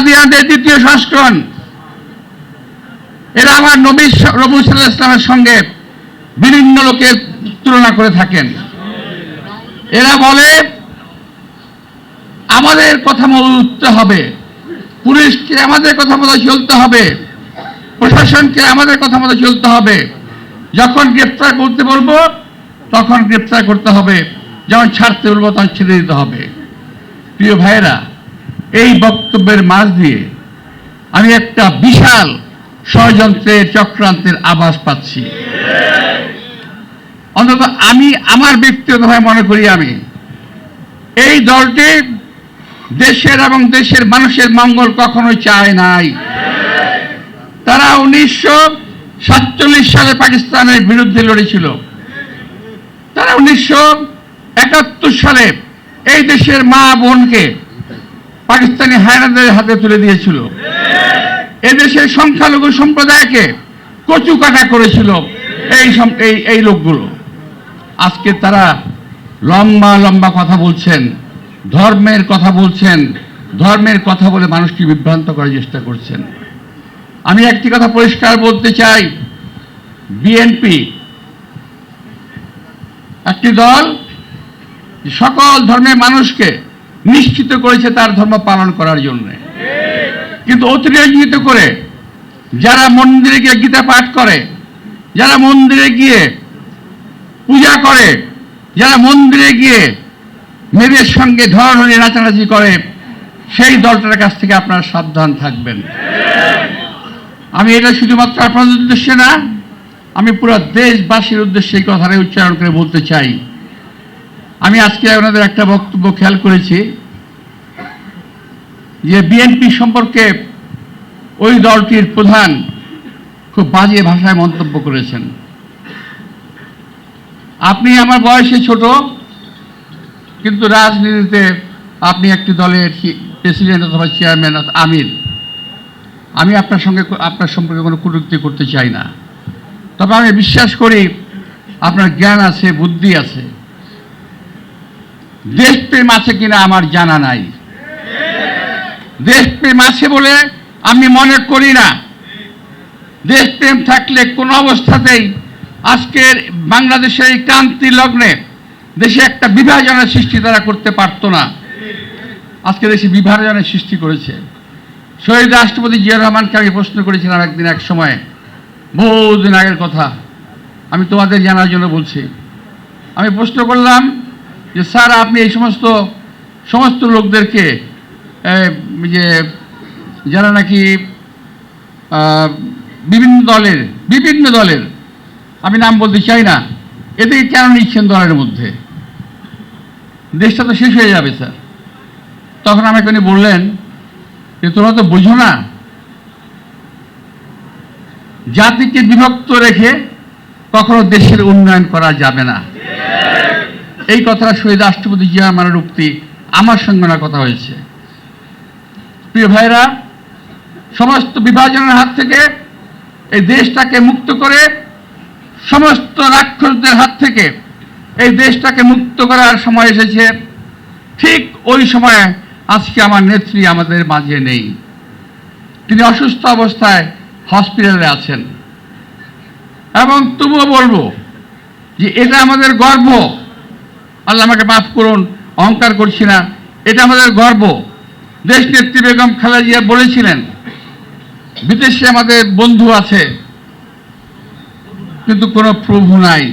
কাদিয়ানদের দ্বিতীয় সংস্করণ। এরা আমার নবী রবু সাল্লাহ ইসলামের সঙ্গে বিভিন্ন লোকের তুলনা করে থাকেন। এরা বলে, আমাদের কথা মতো উঠতে হবে। পুলিশকে আমাদের কথা মতো চলতে হবে। প্রশাসনকে আমাদের কথা মতো চলতে হবে। যখন গ্রেপ্তার করতে বলব, তখন গ্রেপ্তার করতে হবে। যখন ছাড়তে বলব, তখন ছেড়ে দিতে হবে। প্রিয় ভাইয়েরা এই বক্তব্যের মাঝ দিয়ে আমি একটা বিশাল ষড়যন্ত্রের, চক্রান্তের আভাস পাচ্ছি। অন্তত আমি, আমার ব্যক্তিগতভাবে মনে করি আমি, এই দলটি দেশের এবং দেশের মানুষের মঙ্গল কখনোই চায় নাই। তারা উনিশশো সাতচল্লিশ সালে পাকিস্তানের বিরুদ্ধে লড়েছিল। তারা উনিশশো একাত্তর সালে এই দেশের মা বোনকে পাকিস্তানি হায়নাদের হাতে তুলে দিয়েছিল। এদেশের সংখ্যালঘু সম্প্রদায়কে কচু কাটা করেছিল এই এই এই লোকগুলো। আজকে তারা লম্বা লম্বা কথা বলছেন, ধর্মের কথা বলছেন, ধর্মের কথা বলে মানুষকে বিভ্রান্ত করার চেষ্টা করছেন। আমি একটি কথা পরিষ্কার বলতে চাই, বিএনপি একটি দল সকল ধর্মের মানুষকে নিশ্চিত করেছে তার ধর্ম পালন করার জন্য। কিন্তু অতিরঞ্জিত করে যারা মন্দিরে গিয়ে গীতা পাঠ করে, যারা মন্দিরে গিয়ে পূজা করে, যারা মন্দিরে গিয়ে মেয়েদের সঙ্গে ধরাধরি নাচানাচি করে, সেই দলটার কাছ থেকে আপনারা সাবধান থাকবেন। আমি এটা শুধুমাত্র আপনাদের উদ্দেশ্যে না, আমি পুরো দেশবাসীর উদ্দেশ্যে এই কথাটা উচ্চারণ করে বলতে চাই। আমি আজকে আপনাদের একটা বক্তব্য খেয়াল করেছি যে বিএনপি সম্পর্কে ওই দলটির প্রধান খুব বাজে ভাষায় মন্তব্য করেছেন। আপনি আমার বয়সে ছোট, কিন্তু রাজনীতিতে আপনি একটি দলের প্রেসিডেন্ট অথবা চেয়ারম্যান আমির। আমি আপনার সঙ্গে আপনার সম্পর্কে কোনো কুটুক্তি করতে চাই না। তবে আমি বিশ্বাস করি আপনার জ্ঞান আছে, বুদ্ধি আছে। দেশপ্রেম আছে কিনা আমার জানা নাই। দেশপ্রেম আছে বলে আমি মনে করি না। দেশপ্রেম থাকলে কোনো অবস্থাতেই আজকের বাংলাদেশের এই ক্রান্তি লগ্নে দেশে একটা বিভাজনের সৃষ্টি তারা করতে পারতো না। আজকে দেশে বিভাজনের সৃষ্টি করেছে। শহীদ রাষ্ট্রপতি জিয়া রহমানকে আমি প্রশ্ন করেছিলাম একদিন এক সময়, বহুদিন আগের কথা, আমি তোমাদের জানার জন্য বলছি। আমি প্রশ্ন করলাম যে স্যার, আপনি এই সমস্ত সমস্ত লোকদেরকে যে যারা নাকি বিভিন্ন দলের বিভিন্ন দলের, আমি নাম বলতে চাই না, এদেরকে কেন নিচ্ছেন দলের মধ্যে? দেশটা তো শেষ হয়ে যাবে, স্যার। তখন আমাকে উনি বললেন যে, তোমরা তো বোঝো না, জাতিকে বিভক্ত রেখে কখনো দেশের উন্নয়ন করা যাবে না। এই কথাটা শহীদ রাষ্ট্রপতি জিয়া রহমানের উক্তি আমার সঙ্গে না কথা হয়েছে। প্রিয় ভাইরা সমস্ত বিভাজনের হাত থেকে এই দেশটাকে মুক্ত করে, সমস্ত রাক্ষসদের হাত থেকে এই দেশটাকে মুক্ত করার সময় এসেছে। ঠিক ওই সময়ে আজকে আমার নেত্রী আমাদের মাঝে নেই। তিনি অসুস্থ অবস্থায় হসপিটালে আছেন। এবং তবুও বলব যে এটা আমাদের গর্ব। আল্লাহ আমাকে মাফ করুন, অহংকার করছি না। এটা আমাদের গর্ব। দেশ নেত্রী বেগম খালেজিয়া বলেছিলেন, বিদেশে আমাদের বন্ধু আছে, কিন্তু কোনো প্রভু নাই।